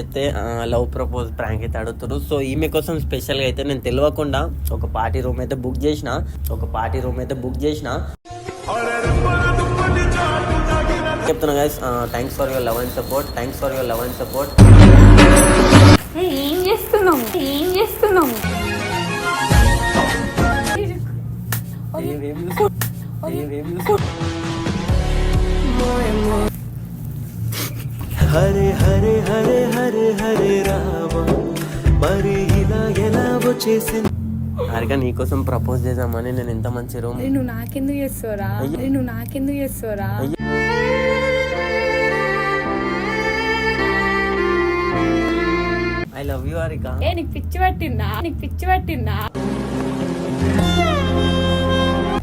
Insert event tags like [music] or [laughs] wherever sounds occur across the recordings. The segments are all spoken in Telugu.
అయితే లవ్ ప్రపోజ్ ప్రాంక్ అయితే అడుగుతారు సో ఈమె కోసం స్పెషల్గా అయితే నేను తెలియకుండా ఒక పార్టీ రూమ్ అయితే బుక్ చేసిన. ఒక పార్టీ రూమ్ అయితే బుక్ చేసిన. చెప్తున్నా guys thanks for your love and support thanks for your love and support ఏయ్, ఏం చేస్తున్నావు? ఏం హరే హరే హరే హరే హరే రామ. మరి ఇలా ఎలా వచ్చేసింది హారిక నీకోసం ప్రపోజ్ చేద్దామని నేను ఎంత మంచి రూమ్ అరే నువ్వు నాకెందుకు చేస్తావురా. అరే నువ్వు నాకెందుకు చేస్తావురా? అయ్యో. ఐ లవ్ యూ హారిక ఏ నీకు పిచ్చి పట్టిందా? నీకు పిచ్చి పట్టిందా?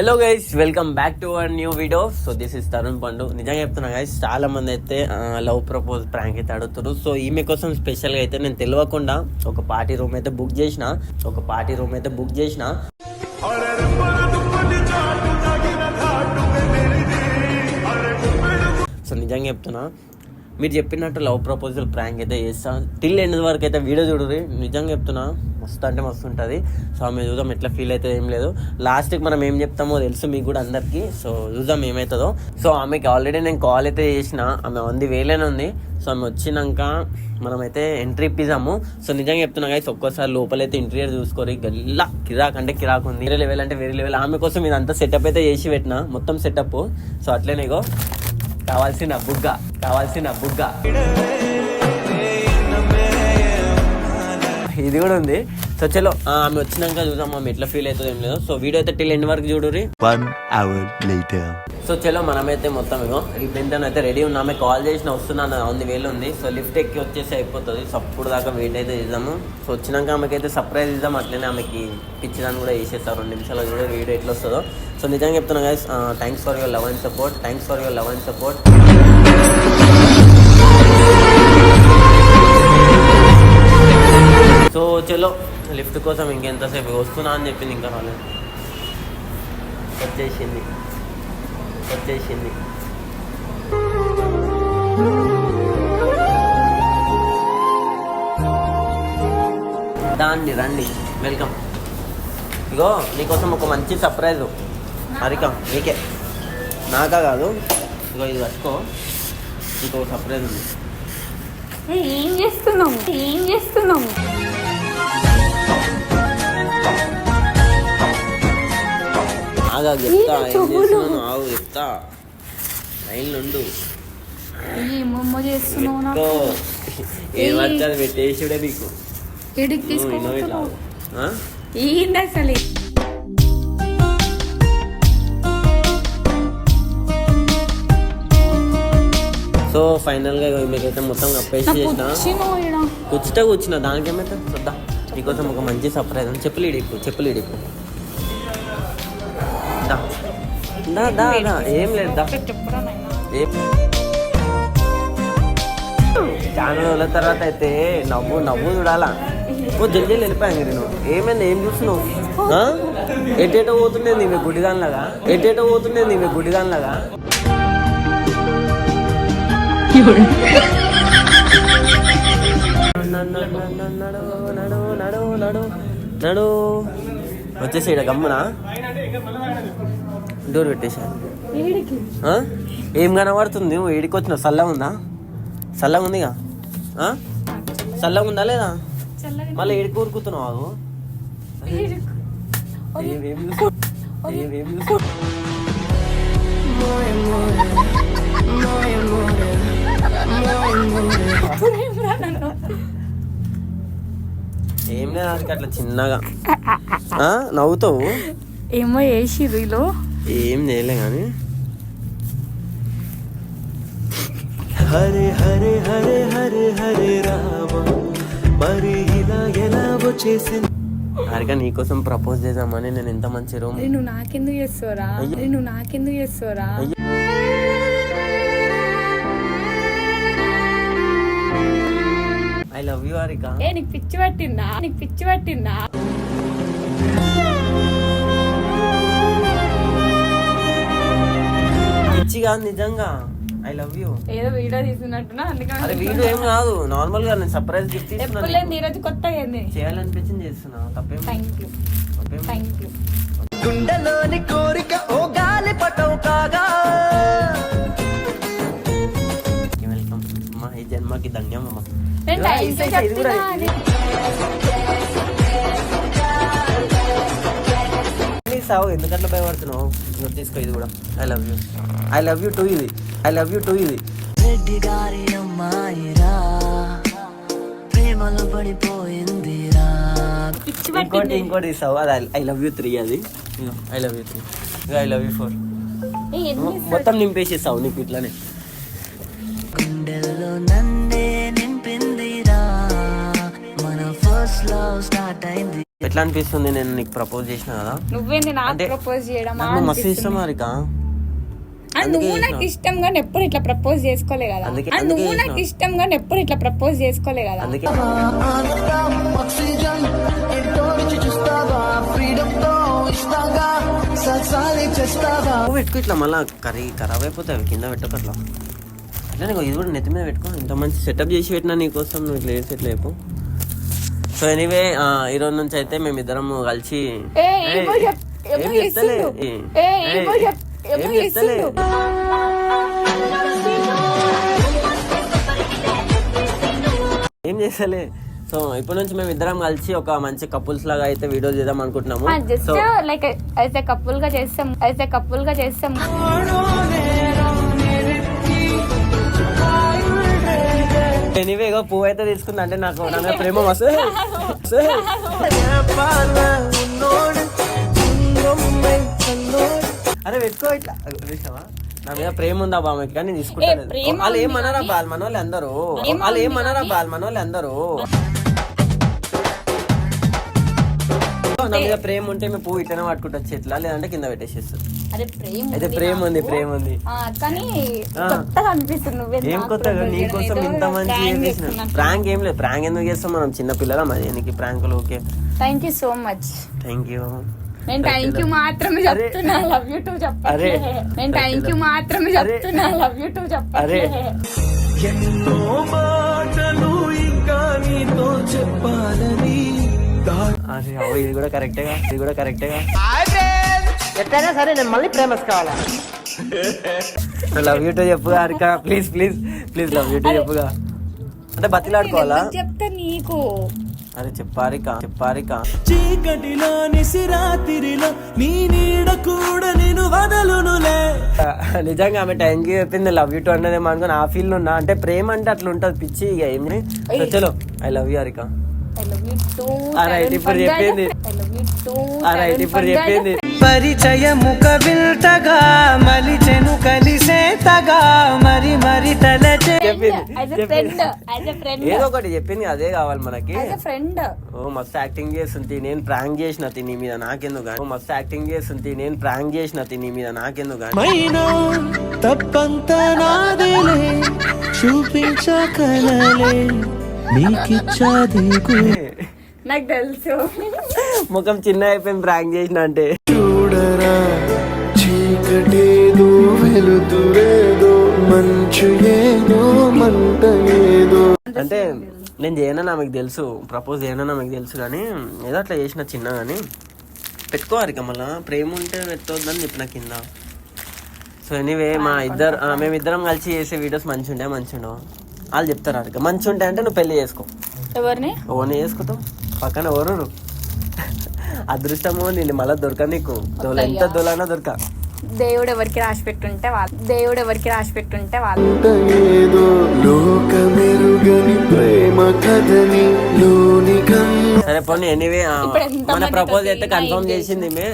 Hello guys welcome back to our new video so this is Tarun Pandu నిజంగా చెప్తున్నా గైస్ చాలా మంది అయితే లవ్ ప్రపోజ్ ప్రాంక్ అయితే అడుగుతారు సో ఈమె కోసం స్పెషల్గా అయితే నేను తెలియకుండా ఒక పార్టీ రూమ్ అయితే బుక్ చేసిన. ఒక పార్టీ రూమ్ అయితే బుక్ చేసిన. సో నిజంగా చెప్తున్నా మీరు చెప్పినట్టు లవ్ ప్రపోజల్ ప్రాంక్ అయితే చేస్తా. టిల్ ఎండ్ వరకు అయితే వీడియో చూడరు నిజంగా చెప్తున్నా మస్తు అంటే మస్తు ఉంటుంది. సో ఆమె చూద్దాం ఎట్లా ఫీల్ అయితే ఏం లేదు. లాస్ట్కి మనం ఏం చెప్తామో తెలుసు మీకు కూడా అందరికీ. సో చూద్దాం ఏమవుతుందో సో ఆమెకి ఆల్రెడీ నేను కాల్ అయితే చేసిన. ఆమె వంది వేలేనే ఉంది. సో ఆమె వచ్చినాక మనమైతే ఎంట్రీ ఇప్పిద్దాము. సో నిజంగా చెప్తున్నా guys ఒక్కోసారి లోపలైతే ఇంటీరియర్ చూసుకోరు. గల్లా కిరాక్ అంటే కిరాక్ ఉంది. వేరే లెవెల్ అంటే వేరే లెవెల్ ఆమె కోసం ఇదంతా సెటప్ అయితే చేసి పెట్టిన. మొత్తం సెటప్ సో అట్లనే కావాల్సిన బుగ్గ కావాల్సిన బుగ్గ. ఇది కూడా ఉంది. సో చలో. ఆ, ఆమె వచ్చినాక చూద్దాం ఆమె ఎట్లా ఫీల్ అవుతుందో ఏం లేదు. సో వీడియో అయితే టిల్ ఎండ్ వరకు చూడురి వన్ అవర్ లేటర్ సో చలో మనమైతే మొత్తం ఇగో ఇప్పుడు అయితే రెడీ ఉన్నా. ఆమె కాల్ చేసిన వస్తున్నాను ఉంది వేలు ఉంది. సో లిఫ్ట్ ఎక్కి వచ్చేసి అయిపోతుంది. సో అప్పుడు దాకా వెయిట్ అయితే చేద్దాము. సో వచ్చినాక ఆమెకైతే సర్ప్రైజ్ ఇద్దాం. అట్లనే ఆమెకి పిచ్చిదాన్ని కూడా వేసేస్తారు రెండు నిమిషాలు కూడా వీడియో ఎట్లా వస్తుందో. సో నిజంగా చెప్తున్నా guys thanks for your love and support thanks for your love and support so చలో లిఫ్ట్ కోసం ఇంకెంతసేపు వస్తున్నా అని చెప్పింది ఇంకా రాలేదు. వచ్చేసింది. వచ్చేసింది. దాన్ని రండి. వెల్కమ్. ఇగో నీకోసం ఒక మంచి సర్ప్రైజ్. హరిక నీకే. నాకా కాదు. ఇగో ఇది పట్టుకో ఇంకో సర్ప్రైజ్ ఉంది. ఏం చేస్తున్నాం ఏం చేస్తున్నాం ఆగా చెప్తా ఏం. చేస్తున్నాను ఆగు చెప్తా లైన్ నుండు ఏం పెట్టేసుడే నీకు? తీసుకుంటున్నావు? ఏంది అసలు? సో ఫైనల్గా మీకైతే మొత్తం కప్పేసి చేసిన. కూర్చుంటే కూర్చున్నా దానికి ఏమైతే చూద్దా నీకోసం ఒక మంచి సర్ప్రైజ్ ఉంది చెప్పులు ఇడిపు చెప్పులు ఇడిపు దా. దా దా దా ఏం లేదు దా ఏం చాలా రోజుల తర్వాత అయితే నవ్వు నవ్వు చూడాలా ఓ జల్దీ వెళ్ళిపోయాను నేను ఏమైంది ఏం చూస్తున్నావు ఎట్టేట ఎటేటో పోతుండేది మీ గుడిదానిలాగా ఎటేటో పోతుండేది మీ గుడిదానిలాగా నడు నడు నడు నడు నడు వచ్చేసి ఇక్కడ గమ్మున డోర్ పెట్టేసా? ఏం కనబడుతుంది? నువ్వు ఏడికి వచ్చినావు? చల్లగా ఉందా? చల్లగా ఉందిగా? చల్లగా ఉందా లేదా? మళ్ళీ ఏడికి ఊరుకుతున్నావు? [laughs] ఏం లేదు అట్లా చిన్నగా? నవ్వుతావు? ఏమో వేసిర్రు వీళ్ళు ఏం చేయలే కానీ హరే హరే హరే హరే హరే రామ. మరి ఇలా ఎలా వచ్చేసింది? హారిక నీకోసం ప్రపోజ్ చేద్దామని నేను ఎంత మంచి రూమ్ నువ్వు నాకెందుకు. అరే నువ్వు నాకెందుకు చేస్తావురా? అయ్యో. ఐ లవ్ యూ హారిక ఏ నీకు పిచ్చి పట్టిందా? నీకు పిచ్చి పట్టిందా? పిచ్చి కాదు నిజంగా. ఐ లవ్ యూ ఏదో వీడియో తీసుకున్నట్టున్నా అరే అందుకని వీడియో ఏం కాదు. నార్మల్గా నేను సర్ప్రైజ్ గిఫ్ట్ ఎప్పుడు ఇస్తున్నా లేదు నీకు. ఈ రోజు కొత్తగా ఏంది చేయాలనిపించింది చేస్తున్నా. తప్పేం థ్యాంక్ యూ తప్పేం థ్యాంక్ యూ గుండెలోని కోరిక ఓ గాలి పటం కాగా. వెల్కమ్. మా ఈ జన్మకి ధన్యం అమ్మ. నేను ఇలా థ్యాంక్ యూ తీసేసి ఇది కూడా సావు ఎందుకట్లా భయపడుతున్నావు? నువ్వు తీసుకో ఇది కూడా. I love you I love you too ఇది. ఐ లవ్ యూ టూ ఇది. రెడ్డి గారి అమ్మాయిరా ప్రేమలో పడిపోయిందిరా. ఇంకోటి ఇంకోటి ఇస్తావు అది ఐ లవ్ యూ త్రీ అది. I love you three I love you four? మొత్తం నింపేసి ఇస్తావు నీకు ఇట్లానే. గుండెల్లో నన్నే ఎట్లా అనిపిస్తుంది నేను నీకు ప్రపోజ్ చేసిన కదా? నువ్వేంది నాకు ప్రపోజ్ చేయడం నాకు మస్తు ఇష్టం హరిక నువ్వు నాకు ఇష్టం కానీ ఎప్పుడు ఇట్లా ప్రపోజ్ చేసుకోలే కదా. అందుకే- ఆ, అందుకే నువ్వు. నాకు ఇష్టం కానీ ఎప్పుడు ఇట్లా ప్రపోజ్ చేసుకోలే కదా. అందుకే పెట్టుకో ఇట్లా మళ్ళీ కర్రీ ఖరాబ్ అయిపోతాయి అవి కింద పెట్టుకో అట్లా అట్లా నీకు ఇది కూడా నెత్తి మీద పెట్టుకో. ఇంత మంచి సెటప్ చేసి పెట్టినా నీకోసం నువ్వు ఇట్లా చేసి ఇట్లా చెప్పు. సో ఎనీవే ఈ రోజు నుంచి అయితే మేమిద్దరం కలిసి ఏ, చెప్తలే? ఏ. ఏం చేస్తలే? సో ఇప్పటి నుంచి మేము ఇద్దరం కలిసి ఒక మంచి కపుల్స్ లాగా అయితే వీడియో చేద్దాం అనుకుంటున్నాము. లైక్ ఎ కపుల్గా చేస్తాం ఎ కపుల్గా చేస్తాం. ఎనీవే ఇగో పువ్వు అయితే తీసుకుంది. అంటే నాకు నా ప్రేమ మస్తు. అరే పెట్టుకో ఇట్లా. చూసావా? నా మీద ప్రేమ ఉందా బామ్మకి కానీ తీసుకుంటాను ఏ, ప్రేమ వాళ్ళు ఏమన్నారా బాల్ మన వాళ్ళు అందరూ వాళ్ళు ఏమన్నారా బాల్ మన వాళ్ళు అందరూ? నా మీద ప్రేమ ఉంటే మేము పువ్వు ఇట్లనే పట్టుకుంటా చెట్ల లేదంటే కింద పెట్టేసేస్తుంది అదే ప్రేమ అయితే ఉంది ప్రేమ. ఉంది ప్రేమ ఉంది. ఆ, కానీ ఆ. కొత్తగా అనిపిస్తుంది నువ్వే ఏం కొత్తగా? నీకోసం ఇంత మంచి చేసిన. ప్రాంక్ ఏం లేదు. ప్రాంక్ ఎందుకు చేస్తాం మనం? చిన్న పిల్లల మరి నీకు ప్రాంకులు okay. Thank you so much thank you నేను థ్యాంక్ యూ మాత్రమే అరే. చెప్తున్నా. లవ్ యూ టూ చెప్పట్లే అరే. నేను థ్యాంక్ యూ మాత్రమే అరే. చెప్తున్నా. లవ్ యూ టూ చెప్పట్లే అరే. ఎన్నో మాటలు ఇంకా నీతో చెప్పాలని ఇది కూడా కరెక్టేగా ఇది కూడా కరెక్టేగా ఎట్లయినా సరే నేను మళ్ళీ ప్రేమస్ కావాలా? Love you too చెప్పుగా Harika please please please love you too చెప్పుగా. అంటే బతిలాడుకోవాలా? చెప్తా నీకు? అరే చెప్పారిక చెప్పారిక చీకటిలో నిసిరాతిరిలో నీ నీడ కూడా నేను వదలునులే. నిజంగా ఆమె టైంకి చెప్పింది లవ్ యూ టు అన్నదేమో అనుకుని ఆ ఫీల్ ఉన్నా. అంటే ప్రేమ అంటే అట్లా ఉంటుంది పిచ్చి ఇక ఏమి చలో I love you Harika I love you too ఆ, right, ఇప్పుడు చెప్పింది. ఐ లవ్ యూ టూ ఆ రైట్ ఇప్పుడు చెప్పింది పరిచయము కవిల్తగా మలిచెను కలిసేతగా మరి మరి తలచే. ఏదో ఒకటి చెప్పింది అదే కావాలి మనకి. ఫ్రెండ్ ఓ మస్తు యాక్టింగ్ చేస్తుంది నేను ప్రాంక్ చేసిన తిని మీద నాకెందుకు గాని? ఓ మస్తు యాక్టింగ్ చేస్తుంది నేను ప్రాంక్ చేసిన తిని మీద నాకెందుకు గాని? మైనా తప్పంత నాదేలే చూపించకలలే నాకు తెలుసు. ముఖం చిన్న అయిపోయింది ప్రాంక్ చేసిన అంటే. చూడరా చీకటేదో వెలుతురేదో మంచు ఏదో మంట ఏదో అంటే నేను చేయనని ఆమెకు తెలుసు ప్రపోజ్ చేయనని ఆమెకు తెలుసు కానీ ఏదో అట్లా చేసిన చిన్న కానీ. పెట్టుకోవాలి ఇక మళ్ళా ప్రేమ ఉంటే పెట్టవద్దని చెప్పిన కింద. సో ఎనీవే మా ఇద్దరు మేమిద్దరం కలిసి చేసే వీడియోస్ మంచి ఉండే మంచి ఉండవు వాళ్ళు చెప్తారు అడిగ మంచి ఉంటాయి అంటే నువ్వు పెళ్ళి చేసుకో. ఎవరిని? ఓన్ చేసుకుంటాం. పక్కన ఎవరు అదృష్టము నిన్ను మళ్ళీ దొరక నీకు. ఎంత దొలైనా దొరక. దేవుడు ఎవరికి రాసి పెట్టుంటే వాళ్ళు దేవుడు ఎవరికి రాసి పెట్టుంటే వాళ్ళు. ఏదో లోకమెరుగని ప్రేమ కథని లోని సరే పోనీ ఎనీవే మన ప్రపోజ్ అయితే కన్ఫర్మ్ చేసింది ఏ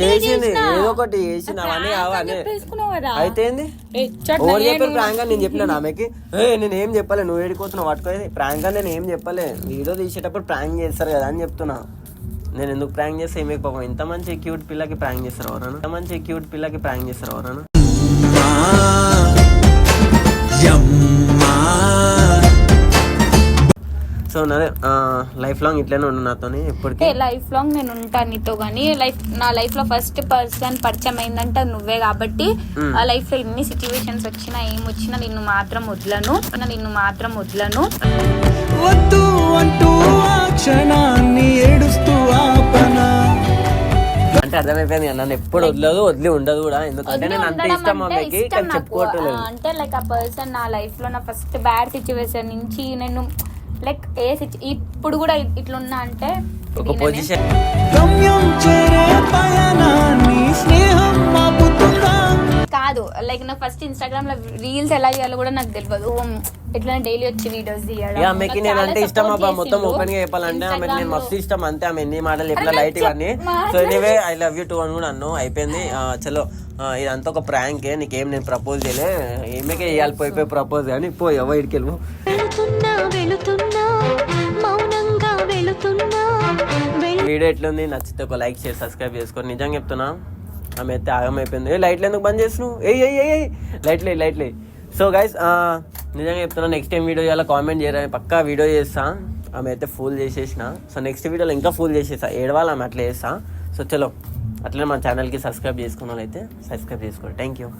చేసింది చేసినా. ఏదో ఒకటి చేసింది అవన్నీ అవన్నీ. అయితే ఏంది? చట్నీ ఓవర్ చెప్పారు నేను- ప్రాంక్? అని నేను చెప్పినాను ఆమెకి? ఏ నేను ఏం చెప్పలే నువ్వు ఏడిపోతున్నావు పట్టుకోది ప్రాంక్ అని నేను ఏం చెప్పలే. వీడియో తీసేటప్పుడు ప్రాంక్ చేస్తారు కదా అని చెప్తున్నా. నేను ఎందుకు ప్రాంక్ చేస్తే మీకు పాపం ఇంత మంచి క్యూట్ పిల్లకి ప్రాంక్ చేస్తారు ఎవరన్నా ఇంత మంచి క్యూట్ పిల్లకి ప్రాంక్ చేస్తారు ఎవరన్నా నాదే లైఫ్ లాంగ్ ఇట్లనే ఉండు నాతోని ఇప్పటికీ. అంటే లైఫ్ లాంగ్ నేను ఉంటాను నీతో కానీ లైఫ్ నా లైఫ్లో ఫస్ట్ పర్సన్ పరిచయం అయిందంటే నువ్వే కాబట్టి. ఆ లైఫ్లో ఎన్ని సిచ్యువేషన్స్ వచ్చినా ఏం వచ్చినా నిన్ను మాత్రం వదలను. నిన్ను మాత్రం వదలను. వద్దు అంటూ ఆ క్షణాన్ని ఏడుస్తూ ఆపనా అంటే అర్థమైపోయింది కదా నన్ను ఎప్పుడు వదలదు వదిలి ఉండదు కూడా. ఎందుకంటే నేను అంత ఇష్టం నాకు. చెప్పుకోవట్లేదు అంటే లైక్ ఆ పర్సన్ నా లైఫ్లో నా ఫస్ట్ బ్యాడ్ సిచ్యువేషన్ నుంచి నేను లైక్ ఏ ఇప్పుడు కూడా ఇట్లున్నా అంటే ఒక. పొజిషన్ కాదు లైక్ నాకు ఫస్ట్ ఇన్స్టాగ్రామ్లో రీల్స్ ఎలా చేయాలో కూడా నాకు తెలియదు ఇట్లా డైలీ వచ్చి వీడియోస్ తీయడం ఆమెకి నేను అంటే ఇష్టం అబ్బా మొత్తం. ఓపెన్గా చెప్పాలంటే ఆమెకి నేను మస్తు. ఇష్టం అంతే ఆమె ఎన్ని మాటలు అరే లైట్ ఇవన్నీ so. Anyway I love you too అని కూడా అన్నావు అయిపోయింది చలో ఇదంతా ఒక ప్రాంక్ నీకేం నేను ప్రపోజ్ చేయలే ఏమేకే ఇవ్వాలి పోయి పోయి ప్రపోజ్ కానీ పోయి ఎవరు ఇడికి వెళ్ళిపో వీడియో ఎట్లుంది నచ్చితే ఒక లైక్ చేసి సబ్స్క్రైబ్ చేసుకోండి నిజంగా చెప్తున్నా ఆమె అయితే ఆగం అయిపోయింది ఏ లైట్లు ఎందుకు బంద్ చేస్తున్నావు? ఏ ఏ ఏ లైట్లే లైట్లే సో గైస్ నిజంగా చెప్తున్నా నెక్స్ట్ టైం వీడియో చేయాలి కామెంట్ చేయరా పక్కా వీడియో చేస్తా. ఆమె అయితే ఫుల్ చేసేసిన. సో నెక్స్ట్ వీడియోలో ఇంకా ఫుల్ చేసేసా. ఏడవాలి ఆమె అట్లా చేస్తా. సో చలో అట్లనే మన ఛానల్కి సబ్స్క్రైబ్ చేసుకున్న వాళ్ళు అయితే సబ్స్క్రైబ్ చేసుకోండి. Thank you